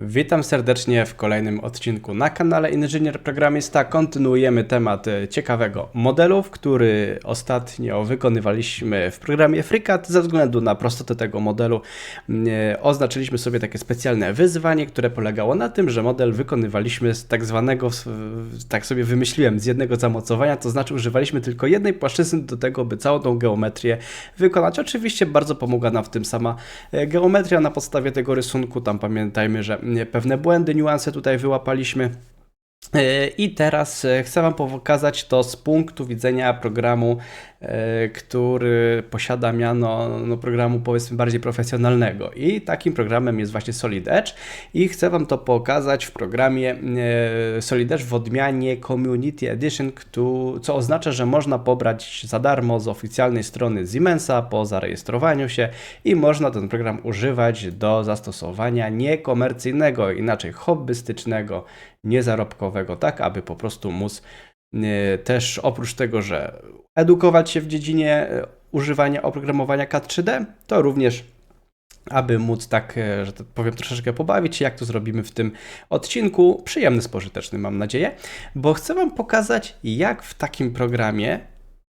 Witam serdecznie w kolejnym odcinku na kanale Inżynier Programista. Kontynuujemy temat e, ciekawego modelów, który ostatnio wykonywaliśmy w programie FreeCAD. Ze względu na prostotę tego modelu e, oznaczyliśmy sobie takie specjalne wyzwanie, które polegało na tym, że model wykonywaliśmy z tak zwanego, tak sobie wymyśliłem, z jednego zamocowania, to znaczy używaliśmy tylko jednej płaszczyzny do tego, by całą tą geometrię wykonać. Oczywiście bardzo pomogła nam w tym sama e, geometria na podstawie tego rysunku. Tam pamiętajmy, że pewne błędy, niuanse tutaj wyłapaliśmy. E, I teraz e, chcę Wam pokazać to z punktu widzenia programu, e, który posiada miano no, programu powiedzmy bardziej profesjonalnego. I takim programem jest właśnie Solid Edge. I chcę Wam to pokazać w programie e, Solid Edge w odmianie Community Edition, co oznacza, że można pobrać za darmo z oficjalnej strony Siemensa po zarejestrowaniu się i można ten program używać do zastosowania niekomercyjnego, inaczej hobbystycznego, niezarobkowego, tak aby po prostu móc e, też oprócz tego, że edukować się w dziedzinie e, używania oprogramowania CAD-3D, to również aby móc tak, e, że tak powiem, troszeczkę pobawić się, jak to zrobimy w tym odcinku. Przyjemny, spożyteczny, mam nadzieję, bo chcę Wam pokazać, jak w takim programie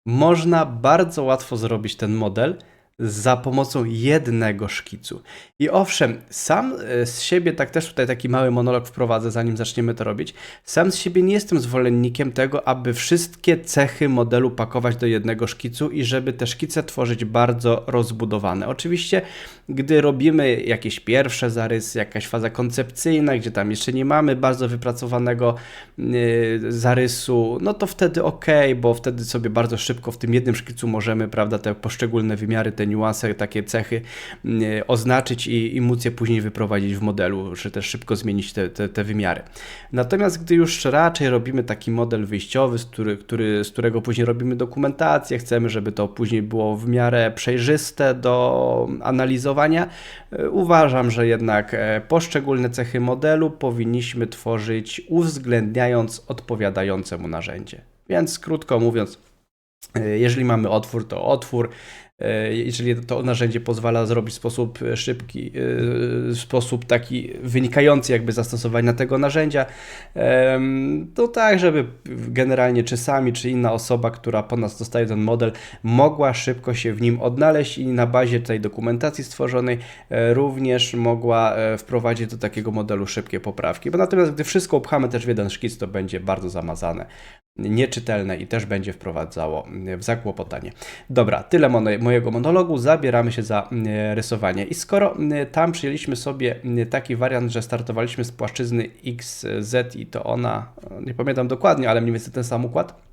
można bardzo łatwo zrobić ten model za pomocą jednego szkicu. I owszem, sam e, z siebie, tak też tutaj taki mały monolog wprowadzę, zanim zaczniemy to robić. Sam z siebie nie jestem zwolennikiem tego, aby wszystkie cechy modelu pakować do jednego szkicu i żeby te szkice tworzyć bardzo rozbudowane. Oczywiście, gdy robimy jakieś pierwsze zarysy, jakaś faza koncepcyjna, gdzie tam jeszcze nie mamy bardzo wypracowanego yy, zarysu, no to wtedy ok, bo wtedy sobie bardzo szybko w tym jednym szkicu możemy, prawda, te poszczególne wymiary, niuanse, takie cechy yy, oznaczyć i, i móc je później wyprowadzić w modelu, czy też szybko zmienić te, te, te wymiary. Natomiast gdy już raczej robimy taki model wyjściowy, z, który, który, z którego później robimy dokumentację, chcemy, żeby to później było w miarę przejrzyste do analizowania, e, uważam, że jednak e, poszczególne cechy modelu powinniśmy tworzyć uwzględniając odpowiadające mu narzędzie. Więc krótko mówiąc, e, jeżeli mamy otwór, to otwór. E, Jeżeli to narzędzie pozwala zrobić w sposób szybki, e, w sposób taki wynikający jakby zastosowania tego narzędzia, to tak, żeby generalnie czy sami, czy inna osoba, która po nas dostaje ten model, mogła szybko się w nim odnaleźć i na bazie tej dokumentacji stworzonej e, również mogła e, wprowadzić do takiego modelu szybkie poprawki. Bo natomiast gdy wszystko upchamy też w jeden szkic, to będzie bardzo zamazane nieczytelne i też będzie wprowadzało w zakłopotanie. Dobra, tyle mojego monologu. Zabieramy się za mm, rysowanie. I skoro mm, tam przyjęliśmy sobie taki wariant, że startowaliśmy z płaszczyzny XZ i to ona, e, nie pamiętam dokładnie, ale mniej więcej ten sam układ.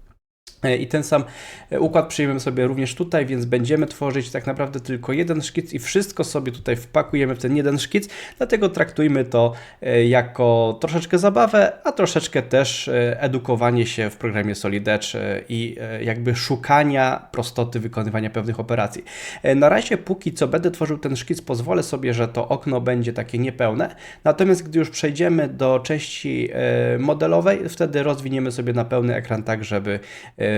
E, I ten sam e, układ przyjmiemy sobie również tutaj, więc będziemy tworzyć tak naprawdę tylko jeden szkic i wszystko sobie tutaj wpakujemy w ten jeden szkic, dlatego traktujmy to e, jako troszeczkę zabawę, a troszeczkę też edukowanie się w programie Solid Edge i jakby szukania prostoty wykonywania pewnych operacji. Na razie póki co będę tworzył ten szkic, pozwolę sobie, że to okno będzie takie niepełne, natomiast gdy już przejdziemy do części modelowej, wtedy rozwiniemy sobie na pełny ekran tak, żeby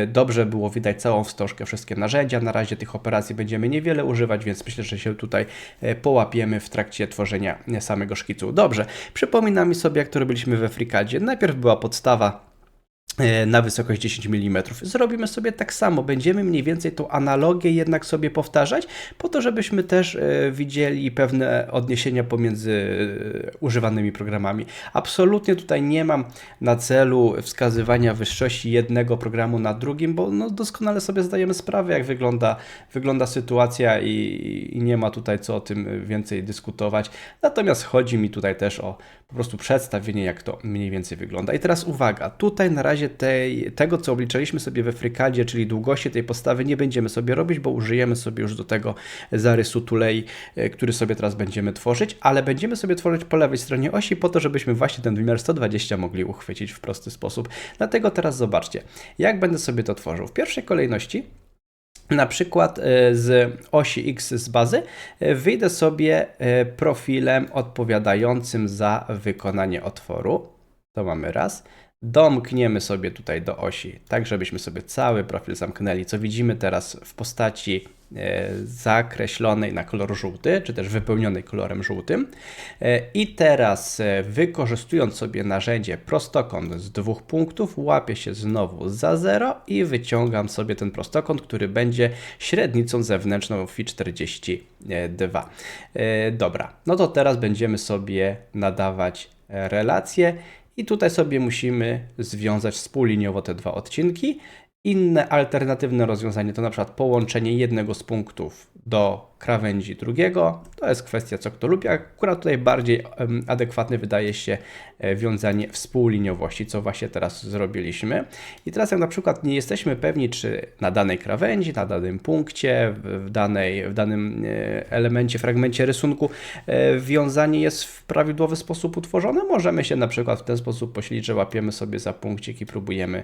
dobrze było widać całą wstążkę, wszystkie narzędzia. Na razie tych operacji będziemy niewiele używać, więc myślę, że się tutaj e, połapiemy w trakcie tworzenia samego szkicu. Dobrze, przypomina mi sobie, jak to robiliśmy we FreeCADzie. Najpierw była podstawa na wysokość 10 mm. Zrobimy sobie tak samo, będziemy mniej więcej tą analogię jednak sobie powtarzać, po to, żebyśmy też e, widzieli pewne odniesienia pomiędzy e, używanymi programami. Absolutnie tutaj nie mam na celu wskazywania wyższości jednego programu nad drugim, bo no, doskonale sobie zdajemy sprawę, jak wygląda, wygląda sytuacja i, i nie ma tutaj co o tym więcej dyskutować. Natomiast chodzi mi tutaj też o po prostu przedstawienie, jak to mniej więcej wygląda. I teraz uwaga, tutaj na razie tej, tego, co obliczaliśmy sobie we FreeCADzie, czyli długości tej postawy, nie będziemy sobie robić, bo użyjemy sobie już do tego zarysu tulei, e, który sobie teraz będziemy tworzyć, ale będziemy sobie tworzyć po lewej stronie osi po to, żebyśmy właśnie ten wymiar 120 mogli uchwycić w prosty sposób. Dlatego teraz zobaczcie, jak będę sobie to tworzył. W pierwszej kolejności na przykład e, z osi X z bazy e, wyjdę sobie profilem odpowiadającym za wykonanie otworu. To mamy raz. Domkniemy sobie tutaj do osi, tak żebyśmy sobie cały profil zamknęli, co widzimy teraz w postaci e, zakreślonej na kolor żółty, czy też wypełnionej kolorem żółtym. E, I teraz e, wykorzystując sobie narzędzie prostokąt z dwóch punktów, łapię się znowu za 0 i wyciągam sobie ten prostokąt, który będzie średnicą zewnętrzną Fi 42. Dobra, no to teraz będziemy sobie nadawać relacje i tutaj sobie musimy związać współliniowo te dwa odcinki. Inne alternatywne rozwiązanie to na przykład połączenie jednego z punktów do krawędzi drugiego. To jest kwestia, co kto lubi. Akurat tutaj bardziej adekwatny wydaje się e, wiązanie współliniowości, co właśnie teraz zrobiliśmy. I teraz jak na przykład nie jesteśmy pewni, czy na danej krawędzi, na danym punkcie, w, danej, w danym e, elemencie, fragmencie rysunku e, wiązanie jest w prawidłowy sposób utworzone, możemy się na przykład w ten sposób posilić, że łapiemy sobie za punkcik i próbujemy,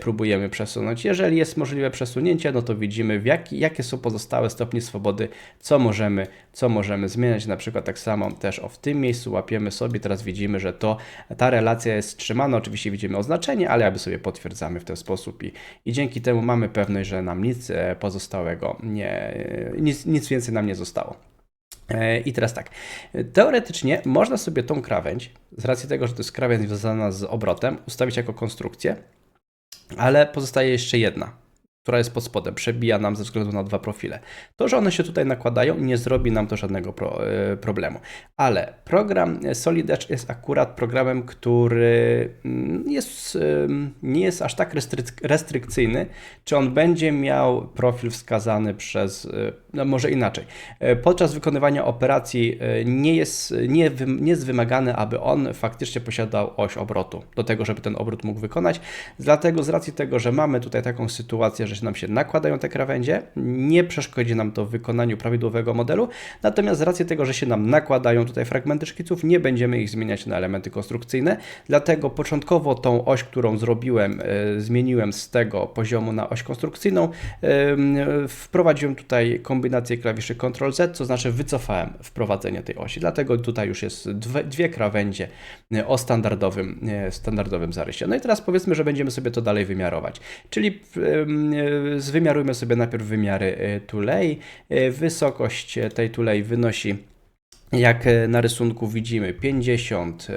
próbujemy przesunąć. Jeżeli jest możliwe przesunięcie, no to widzimy, jak, jakie są pozostałe stopnie swobody co możemy, co możemy zmieniać. Na przykład tak samo też o w tym miejscu łapiemy sobie, teraz widzimy, że to ta relacja jest trzymana. Oczywiście widzimy oznaczenie, ale jakby sobie potwierdzamy w ten sposób i, i dzięki temu mamy pewność, że nam nic e, pozostałego nie, nic, nic więcej nam nie zostało. E, I teraz tak, teoretycznie można sobie tą krawędź, z racji tego, że to jest krawędź związana z obrotem, ustawić jako konstrukcję, ale pozostaje jeszcze jedna która jest pod spodem, przebija nam ze względu na dwa profile. To, że one się tutaj nakładają, nie zrobi nam to żadnego pro, e, problemu. Ale program Solid Edge jest akurat programem, który mm, jest, nie jest aż tak restryk restrykcyjny, czy on będzie miał profil wskazany przez, e, no może inaczej. E, podczas wykonywania operacji nie jest, nie, nie jest wymagane, aby on faktycznie posiadał oś obrotu do tego, żeby ten obrót mógł wykonać. Dlatego z racji tego, że mamy tutaj taką sytuację, że nam się nakładają te krawędzie, nie przeszkodzi nam to w wykonaniu prawidłowego modelu, natomiast z racji tego, że się nam nakładają tutaj fragmenty szkiców, nie będziemy ich zmieniać na elementy konstrukcyjne, dlatego początkowo tą oś, którą zrobiłem, e, zmieniłem z tego poziomu na oś konstrukcyjną, e, wprowadziłem tutaj kombinację klawiszy Ctrl-Z, co znaczy wycofałem wprowadzenie tej osi, dlatego tutaj już jest dwie, dwie krawędzie e, o standardowym, standardowym zarysie. No i teraz powiedzmy, że będziemy sobie to dalej wymiarować, czyli Zwymiarujmy sobie najpierw wymiary e, tulei. E, wysokość tej tulei wynosi, jak na rysunku widzimy, 50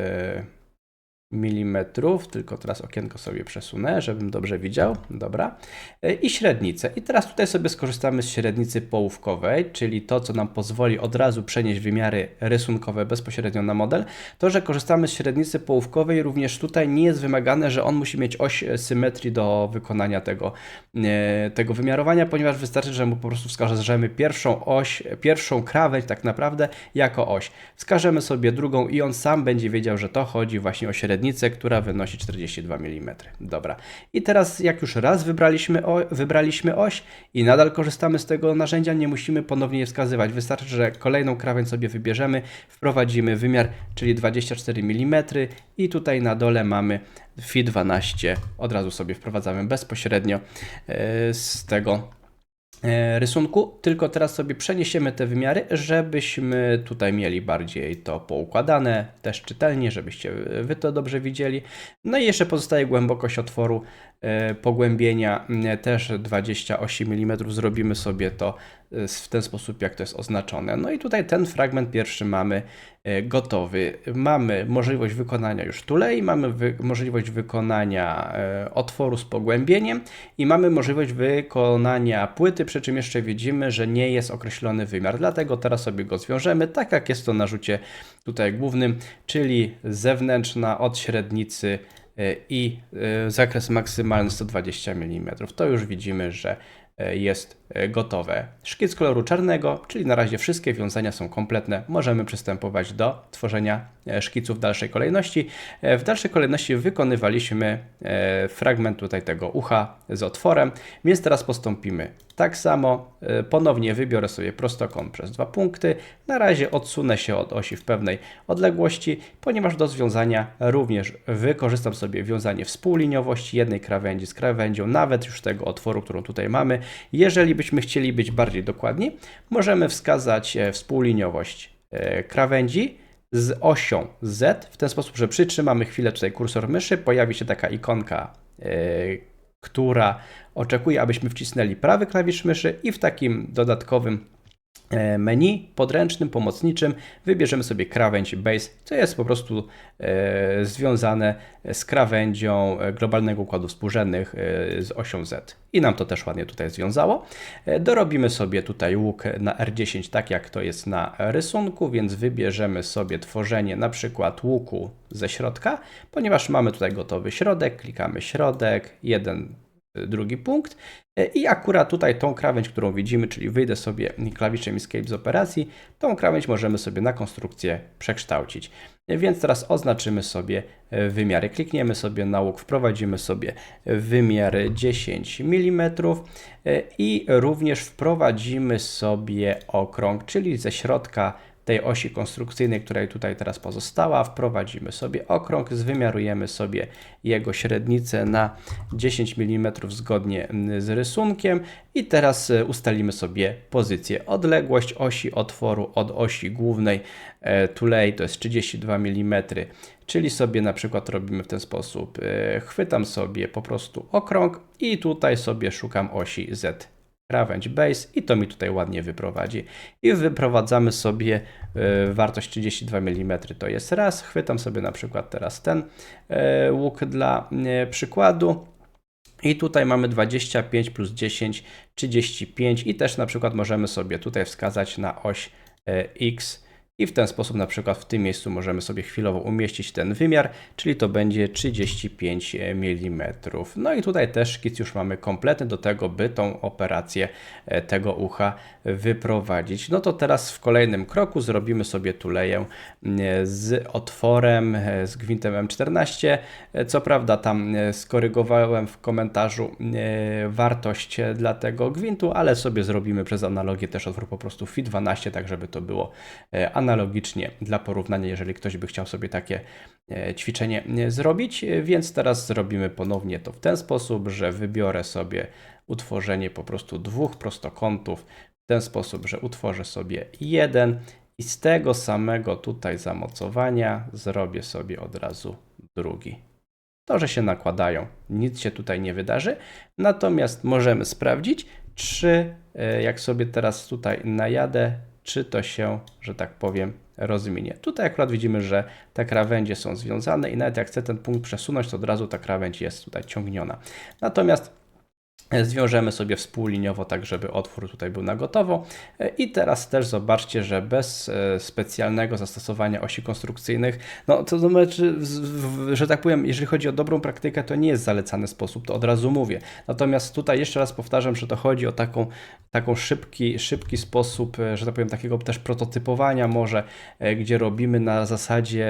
mm, tylko teraz okienko sobie przesunę, żebym dobrze widział. Dobra. E, I średnicę. I teraz tutaj sobie skorzystamy z średnicy połówkowej, czyli to, co nam pozwoli od razu przenieść wymiary rysunkowe bezpośrednio na model. To, że korzystamy z średnicy połówkowej, również tutaj nie jest wymagane, że on musi mieć oś symetrii do wykonania tego, e, tego wymiarowania, ponieważ wystarczy, że mu po prostu wskażemy pierwszą oś, pierwszą krawędź tak naprawdę jako oś. Wskażemy sobie drugą i on sam będzie wiedział, że to chodzi właśnie o średnicę średnicę, która wynosi 42 mm. Dobra. I teraz jak już raz wybraliśmy, o, wybraliśmy oś i nadal korzystamy z tego narzędzia, nie musimy ponownie je wskazywać. Wystarczy, że kolejną krawędź sobie wybierzemy, wprowadzimy wymiar, czyli 24 mm i tutaj na dole mamy Fi 12. Od razu sobie wprowadzamy bezpośrednio e, z tego rysunku, tylko teraz sobie przeniesiemy te wymiary, żebyśmy tutaj mieli bardziej to poukładane, też czytelnie, żebyście Wy to dobrze widzieli. No i jeszcze pozostaje głębokość otworu e, pogłębienia, też 28 mm, zrobimy sobie to e, w ten sposób, jak to jest oznaczone. No i tutaj ten fragment pierwszy mamy gotowy. Mamy możliwość wykonania już tulei, mamy wy możliwość wykonania otworu z pogłębieniem i mamy możliwość wykonania płyty przy czym jeszcze widzimy, że nie jest określony wymiar. Dlatego teraz sobie go zwiążemy, tak jak jest to na rzucie tutaj głównym, czyli zewnętrzna od średnicy e, i e, zakres maksymalny 120 mm. To już widzimy, że E, jest e, gotowe. Szkic koloru czarnego, czyli na razie wszystkie wiązania są kompletne. Możemy przystępować do tworzenia e, szkiców w dalszej kolejności. W dalszej kolejności wykonywaliśmy fragment tutaj tego ucha z otworem, więc teraz postąpimy tak samo. Ponownie wybiorę sobie prostokąt przez dwa punkty. Na razie odsunę się od osi w pewnej odległości, ponieważ do związania również wykorzystam sobie wiązanie współliniowości jednej krawędzi z krawędzią, nawet już tego otworu, którą tutaj mamy. Jeżeli byśmy chcieli być bardziej dokładni, możemy wskazać e, współliniowość e, krawędzi z osią Z, w ten sposób, że przytrzymamy chwilę tutaj kursor myszy, pojawi się taka ikonka, yy, która oczekuje, abyśmy wcisnęli prawy klawisz myszy i w takim dodatkowym e, menu podręcznym, pomocniczym wybierzemy sobie krawędź base, co jest po prostu e, związane z krawędzią e, globalnego układu współrzędnych e, z osią Z. I nam to też ładnie tutaj związało. E, dorobimy sobie tutaj łuk na R10, tak jak to jest na rysunku, więc wybierzemy sobie tworzenie na przykład łuku ze środka, ponieważ mamy tutaj gotowy środek, klikamy środek, jeden drugi punkt. I akurat tutaj tą krawędź, którą widzimy, czyli wyjdę sobie klawiszem Escape z operacji, tą krawędź możemy sobie na konstrukcję przekształcić. Więc teraz oznaczymy sobie wymiary. Klikniemy sobie na łuk, wprowadzimy sobie wymiar 10 mm i również wprowadzimy sobie okrąg, czyli ze środka tej osi konstrukcyjnej, której tutaj teraz pozostała, wprowadzimy sobie okrąg, zwymiarujemy sobie jego średnicę na 10 mm zgodnie z rysunkiem i teraz e, ustalimy sobie pozycję. Odległość osi otworu od osi głównej e, tulei to jest 32 mm, czyli sobie na przykład robimy w ten sposób. E, chwytam sobie po prostu okrąg i tutaj sobie szukam osi Z krawędź base i to mi tutaj ładnie wyprowadzi. I wyprowadzamy sobie y, wartość 32 mm to jest raz. Chwytam sobie na przykład teraz ten y, łuk dla y, przykładu. I tutaj mamy 25 plus 10, 35 i też na przykład możemy sobie tutaj wskazać na oś X i w ten sposób na przykład w tym miejscu możemy sobie chwilowo umieścić ten wymiar, czyli to będzie 35 mm. No i tutaj też szkic już mamy kompletny do tego, by tą operację e, tego ucha wyprowadzić. No to teraz w kolejnym kroku zrobimy sobie tuleję z otworem, e, z gwintem M14. E, co prawda tam skorygowałem w komentarzu wartość dla tego gwintu, ale sobie zrobimy przez analogię też otwór po prostu FI 12, tak żeby to było analogicznie dla porównania, jeżeli ktoś by chciał sobie takie e, ćwiczenie e, zrobić. E, więc teraz zrobimy ponownie to w ten sposób, że wybiorę sobie utworzenie po prostu dwóch prostokątów w ten sposób, że utworzę sobie jeden i z tego samego tutaj zamocowania zrobię sobie od razu drugi. To, że się nakładają, nic się tutaj nie wydarzy. Natomiast możemy sprawdzić, czy jak sobie teraz tutaj najadę, czy to się, że tak powiem, rozminie. Tutaj akurat widzimy, że te krawędzie są związane i nawet jak chcę ten punkt przesunąć, to od razu ta krawędź jest tutaj ciągniona. Natomiast Zwiążemy sobie współliniowo, tak żeby otwór tutaj był na gotowo. I teraz też zobaczcie, że bez e, specjalnego zastosowania osi konstrukcyjnych, no to znaczy, że tak powiem, jeżeli chodzi o dobrą praktykę, to nie jest zalecany sposób, to od razu mówię. Natomiast tutaj jeszcze raz powtarzam, że to chodzi o taką, taką szybki, szybki sposób, e, że tak powiem, takiego też prototypowania może, e, gdzie robimy na zasadzie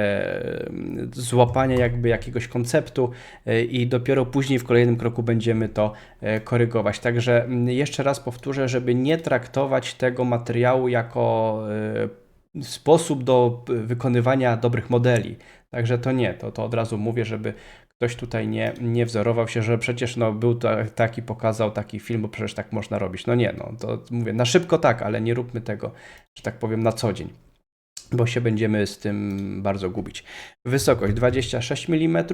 złapania jakby jakiegoś konceptu i dopiero później w kolejnym kroku będziemy to korygować. Także mm, jeszcze raz powtórzę, żeby nie traktować tego materiału jako e, sposób do wykonywania dobrych modeli. Także to nie, to, to od razu mówię, żeby ktoś tutaj nie, nie wzorował się, że przecież no, był taki, pokazał taki film, bo przecież tak można robić. No nie, no to mówię, na szybko tak, ale nie róbmy tego, że tak powiem, na co dzień bo się będziemy z tym bardzo gubić. Wysokość 26 mm,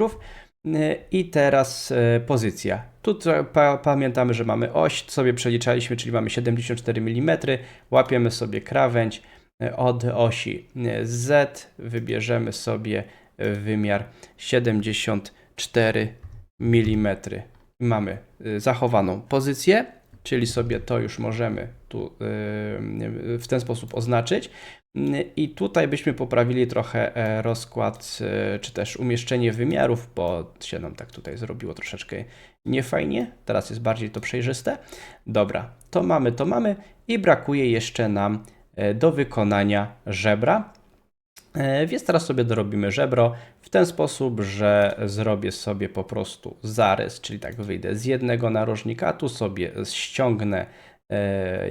i teraz e, pozycja. Tu pa pamiętamy, że mamy oś, sobie przeliczaliśmy, czyli mamy 74 mm. Łapiemy sobie krawędź e, od osi e, Z, wybierzemy sobie wymiar 74 mm. Mamy zachowaną pozycję, czyli sobie to już możemy tu w ten sposób oznaczyć. I tutaj byśmy poprawili trochę e, rozkład, e, czy też umieszczenie wymiarów, bo się nam tak tutaj zrobiło troszeczkę niefajnie. Teraz jest bardziej to przejrzyste. Dobra, to mamy, to mamy i brakuje jeszcze nam e, do wykonania żebra. Więc teraz sobie dorobimy żebro w ten sposób, że zrobię sobie po prostu zarys, czyli tak wyjdę z jednego narożnika, tu sobie ściągnę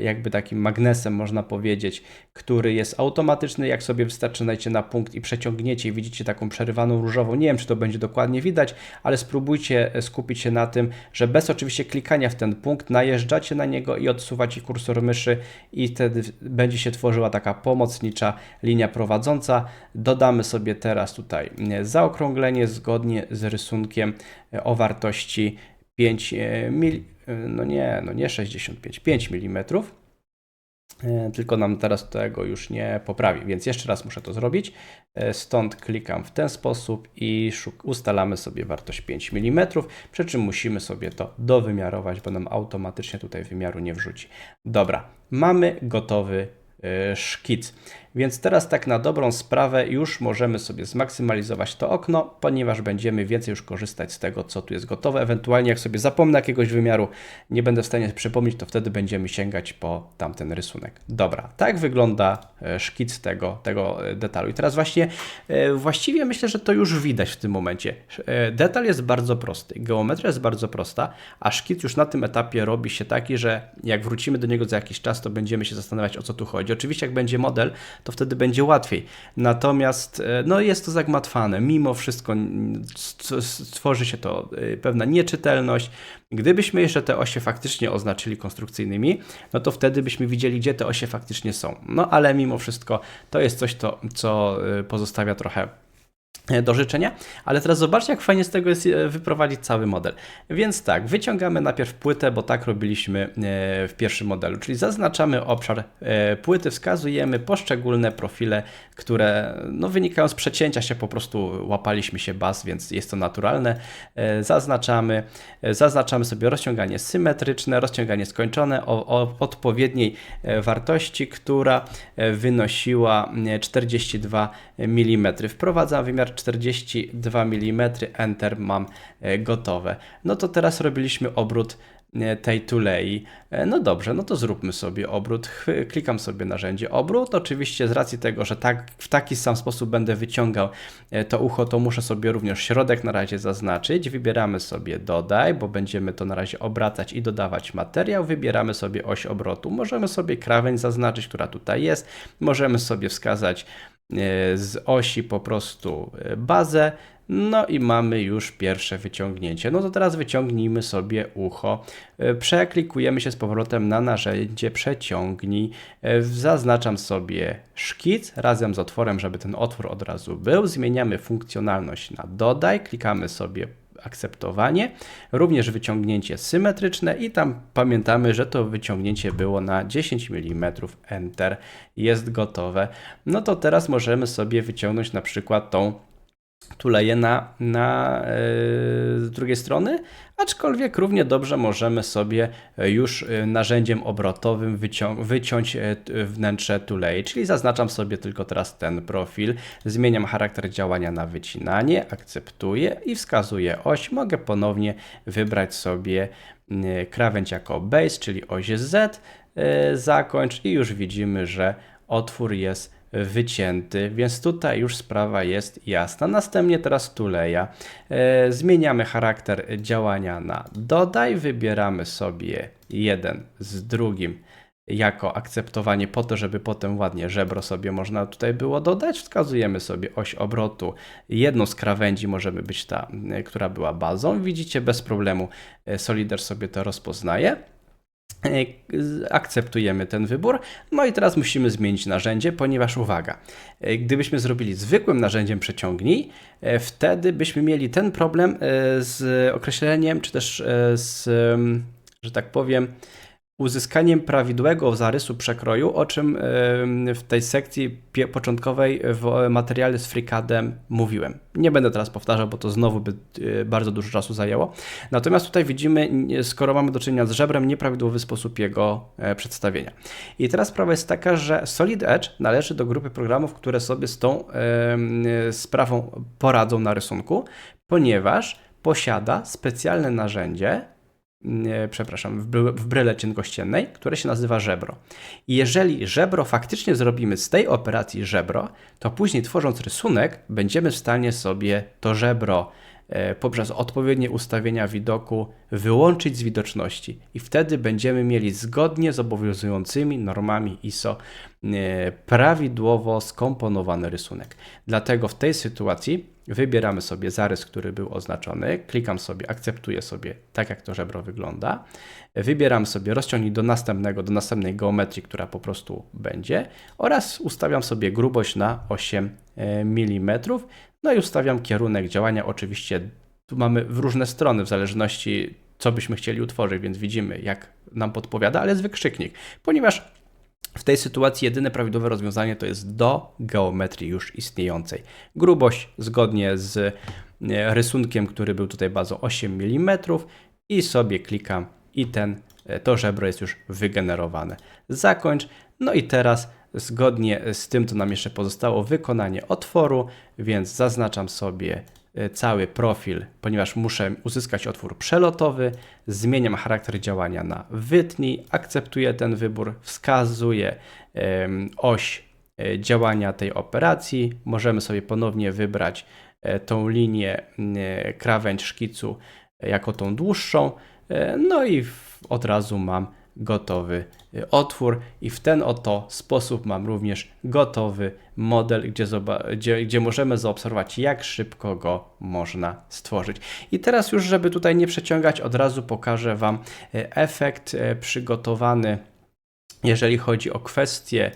jakby takim magnesem, można powiedzieć, który jest automatyczny. Jak sobie wystarczy, na punkt i przeciągniecie i widzicie taką przerywaną różową. Nie wiem, czy to będzie dokładnie widać, ale spróbujcie skupić się na tym, że bez oczywiście klikania w ten punkt najeżdżacie na niego i odsuwacie kursor myszy i wtedy będzie się tworzyła taka pomocnicza linia prowadząca. Dodamy sobie teraz tutaj zaokrąglenie zgodnie z rysunkiem o wartości 5 mm, no nie, no nie 65, 5 mm. Tylko nam teraz tego już nie poprawi, więc jeszcze raz muszę to zrobić. E, stąd klikam w ten sposób i ustalamy sobie wartość 5 mm, przy czym musimy sobie to dowymiarować, bo nam automatycznie tutaj wymiaru nie wrzuci. Dobra, mamy gotowy e, szkic. Więc teraz tak na dobrą sprawę już możemy sobie zmaksymalizować to okno, ponieważ będziemy więcej już korzystać z tego, co tu jest gotowe. Ewentualnie jak sobie zapomnę jakiegoś wymiaru, nie będę w stanie przypomnieć, to wtedy będziemy sięgać po tamten rysunek. Dobra, tak wygląda e, szkic tego, tego e, detalu. I teraz właśnie, e, właściwie myślę, że to już widać w tym momencie. Detal jest bardzo prosty, geometria jest bardzo prosta, a szkic już na tym etapie robi się taki, że jak wrócimy do niego za jakiś czas, to będziemy się zastanawiać, o co tu chodzi. Oczywiście jak będzie model, to wtedy będzie łatwiej. Natomiast e, no, jest to zagmatwane. Mimo wszystko stworzy się to e, pewna nieczytelność. Gdybyśmy jeszcze te osie faktycznie oznaczyli konstrukcyjnymi, no to wtedy byśmy widzieli, gdzie te osie faktycznie są. No ale mimo wszystko to jest coś, to, co e, pozostawia trochę do życzenia, ale teraz zobaczcie, jak fajnie z tego jest e, wyprowadzić cały model. Więc tak, wyciągamy najpierw płytę, bo tak robiliśmy e, w pierwszym modelu, czyli zaznaczamy obszar płyty, wskazujemy poszczególne profile, które no, wynikają z przecięcia się, po prostu łapaliśmy się baz, więc jest to naturalne. Zaznaczamy, zaznaczamy sobie rozciąganie symetryczne, rozciąganie skończone o, o odpowiedniej wartości, która wynosiła 42 mm. Wprowadzam wymiar 42 mm, Enter, mam e, gotowe. No to teraz robiliśmy obrót e, tej tulei. E, no dobrze, no to zróbmy sobie obrót. Klikam sobie narzędzie obrót. Oczywiście z racji tego, że tak, w taki sam sposób będę wyciągał to ucho, to muszę sobie również środek na razie zaznaczyć. Wybieramy sobie dodaj, bo będziemy to na razie obracać i dodawać materiał. Wybieramy sobie oś obrotu. Możemy sobie krawędź zaznaczyć, która tutaj jest. Możemy sobie wskazać z osi po prostu e, bazę. No i mamy już pierwsze wyciągnięcie. No to teraz wyciągnijmy sobie ucho. E, przeklikujemy się z powrotem na narzędzie przeciągnij. Zaznaczam sobie szkic razem z otworem, żeby ten otwór od razu był. Zmieniamy funkcjonalność na dodaj. Klikamy sobie akceptowanie, również wyciągnięcie symetryczne i tam pamiętamy, że to wyciągnięcie było na 10 mm, Enter, jest gotowe. No to teraz możemy sobie wyciągnąć na przykład tą tuleję na, na yy, z drugiej strony, aczkolwiek równie dobrze możemy sobie już e, narzędziem obrotowym wycią wyciąć e, wnętrze tulei, czyli zaznaczam sobie tylko teraz ten profil, zmieniam charakter działania na wycinanie, akceptuję i wskazuję oś. Mogę ponownie wybrać sobie krawędź jako base, czyli oś Z, zakończ i już widzimy, że otwór jest wycięty, więc tutaj już sprawa jest jasna. Następnie teraz tuleja. E, zmieniamy charakter działania na dodaj, wybieramy sobie jeden z drugim jako akceptowanie po to, żeby potem ładnie żebro sobie można tutaj było dodać. Wskazujemy sobie oś obrotu. Jedną z krawędzi możemy być ta, która była bazą. Widzicie, bez problemu e, Solider sobie to rozpoznaje. E, akceptujemy ten wybór. No i teraz musimy zmienić narzędzie, ponieważ uwaga, e, gdybyśmy zrobili zwykłym narzędziem przeciągnij, e, wtedy byśmy mieli ten problem z określeniem, czy też z, że tak powiem, uzyskaniem prawidłowego zarysu przekroju, o czym w tej sekcji początkowej w materiale z FreeCADem mówiłem. Nie będę teraz powtarzał, bo to znowu by e, bardzo dużo czasu zajęło. Natomiast tutaj widzimy, skoro mamy do czynienia z żebrem, nieprawidłowy sposób jego e, przedstawienia. I teraz sprawa jest taka, że Solid Edge należy do grupy programów, które sobie z tą sprawą poradzą na rysunku, ponieważ posiada specjalne narzędzie, przepraszam, w, bryle cienkościennej, które się nazywa żebro. I jeżeli żebro faktycznie zrobimy z tej operacji żebro, to później tworząc rysunek, będziemy w stanie sobie to żebro e, poprzez odpowiednie ustawienia widoku wyłączyć z widoczności i wtedy będziemy mieli zgodnie z obowiązującymi normami ISO e, prawidłowo skomponowany rysunek. Dlatego w tej sytuacji wybieramy sobie zarys, który był oznaczony, klikam sobie, akceptuję sobie tak jak to żebro wygląda, wybieram sobie rozciągnij do następnego, do następnej geometrii, która po prostu będzie oraz ustawiam sobie grubość na 8 mm, no i ustawiam kierunek działania, oczywiście tu mamy w różne strony, w zależności co byśmy chcieli utworzyć, więc widzimy jak nam podpowiada, ale jest wykrzyknik, ponieważ w tej sytuacji jedyne prawidłowe rozwiązanie to jest do geometrii już istniejącej. Grubość zgodnie z e, rysunkiem, który był tutaj bazą 8 mm i sobie klikam i ten, e, to żebro jest już wygenerowane. Zakończ. No i teraz zgodnie z tym, co nam jeszcze pozostało, wykonanie otworu, więc zaznaczam sobie cały profil, ponieważ muszę uzyskać otwór przelotowy, zmieniam charakter działania na wytnij, akceptuję ten wybór, wskazuję oś e, działania tej operacji, możemy sobie ponownie wybrać tą linię krawędź szkicu jako tą dłuższą, no i od razu mam gotowy otwór i w ten oto sposób mam również gotowy model, gdzie, gdzie, gdzie, możemy zaobserwować, jak szybko go można stworzyć. I teraz już, żeby tutaj nie przeciągać, od razu pokażę Wam y, efekt y, przygotowany, jeżeli chodzi o kwestię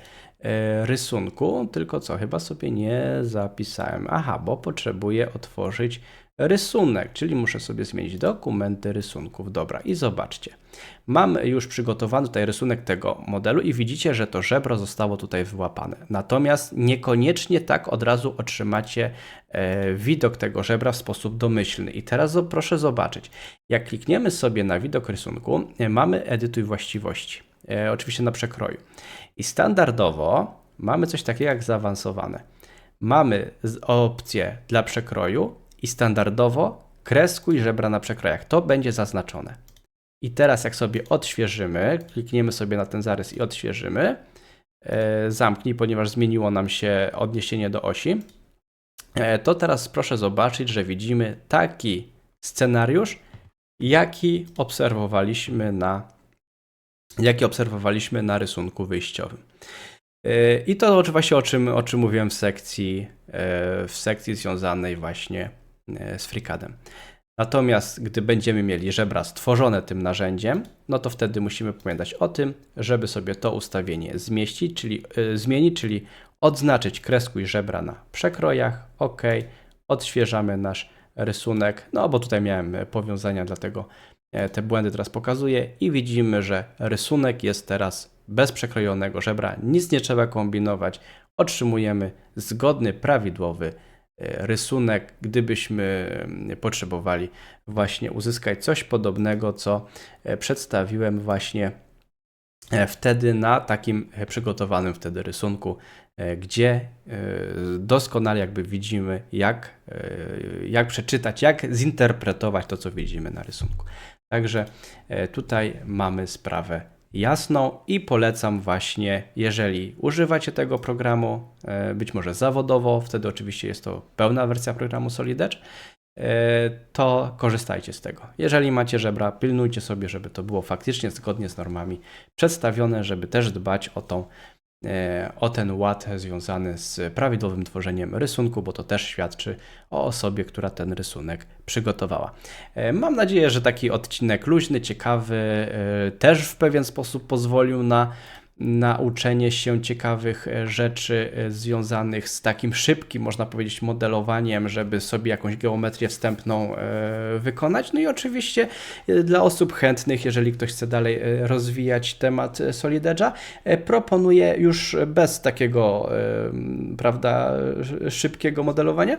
rysunku, tylko co, chyba sobie nie zapisałem. Aha, bo potrzebuję otworzyć rysunek, czyli muszę sobie zmienić dokumenty rysunków. Dobra, i zobaczcie. Mam już przygotowany tutaj rysunek tego modelu i widzicie, że to żebro zostało tutaj wyłapane. Natomiast niekoniecznie tak od razu otrzymacie e, widok tego żebra w sposób domyślny. I teraz proszę zobaczyć. Jak klikniemy sobie na widok rysunku, e, mamy edytuj właściwości. E, oczywiście na przekroju. I standardowo mamy coś takiego jak zaawansowane. Mamy opcję dla przekroju i standardowo kreskuj żebra na przekrojach. To będzie zaznaczone. I teraz jak sobie odświeżymy, klikniemy sobie na ten zarys i odświeżymy, e, zamknij, ponieważ zmieniło nam się odniesienie do osi, e, to teraz proszę zobaczyć, że widzimy taki scenariusz, jaki obserwowaliśmy na, jaki obserwowaliśmy na rysunku wyjściowym. E, I to oczywiście o czym, o czym mówiłem w sekcji, w sekcji związanej właśnie z FreeCADem. Natomiast gdy będziemy mieli żebra stworzone tym narzędziem, no to wtedy musimy pamiętać o tym, żeby sobie to ustawienie zmieścić, czyli yy, zmienić, czyli odznaczyć kreskuj żebra na przekrojach, OK, odświeżamy nasz rysunek, no bo tutaj miałem powiązania, dlatego e, te błędy teraz pokazuję i widzimy, że rysunek jest teraz bez przekrojonego żebra, nic nie trzeba kombinować, otrzymujemy zgodny, prawidłowy E, rysunek, gdybyśmy mm, potrzebowali właśnie uzyskać coś podobnego, co e, przedstawiłem właśnie e, wtedy na takim przygotowanym wtedy rysunku, gdzie doskonale jakby widzimy, jak, jak przeczytać, jak zinterpretować to, co widzimy na rysunku. Także tutaj mamy sprawę jasną i polecam właśnie, jeżeli używacie tego programu, e, być może zawodowo, wtedy oczywiście jest to pełna wersja programu Solid Edge, e, to korzystajcie z tego. Jeżeli macie żebra, pilnujcie sobie, żeby to było faktycznie zgodnie z normami przedstawione, żeby też dbać o tą o ten ład związany z prawidłowym tworzeniem rysunku, bo to też świadczy o osobie, która ten rysunek przygotowała. E, mam nadzieję, że taki odcinek luźny, ciekawy, e, też w pewien sposób pozwolił na nauczenie się ciekawych e, rzeczy e, związanych z takim szybkim, można powiedzieć, modelowaniem, żeby sobie jakąś geometrię wstępną e, wykonać. No i oczywiście dla osób chętnych, jeżeli ktoś chce dalej rozwijać temat Solid Edge'a, proponuję już bez takiego, prawda, szybkiego modelowania,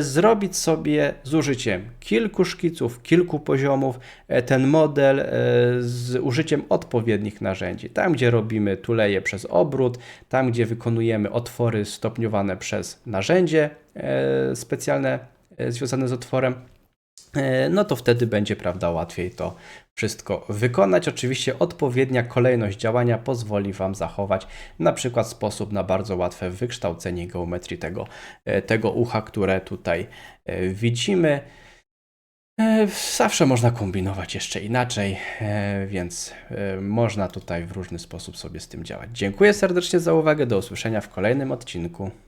zrobić sobie z użyciem kilku szkiców, kilku poziomów ten model z użyciem odpowiednich narzędzi. Tam, gdzie robimy robimy tuleje przez obrót, tam gdzie wykonujemy otwory stopniowane przez narzędzie e, specjalne e, związane z otworem, e, no to wtedy będzie, prawda, łatwiej to wszystko wykonać. Oczywiście odpowiednia kolejność działania pozwoli Wam zachować na przykład sposób na bardzo łatwe wykształcenie geometrii tego, tego ucha, które tutaj widzimy. E, Zawsze można kombinować jeszcze inaczej, e, więc e, można tutaj w różny sposób sobie z tym działać. Dziękuję serdecznie za uwagę. Do usłyszenia w kolejnym odcinku.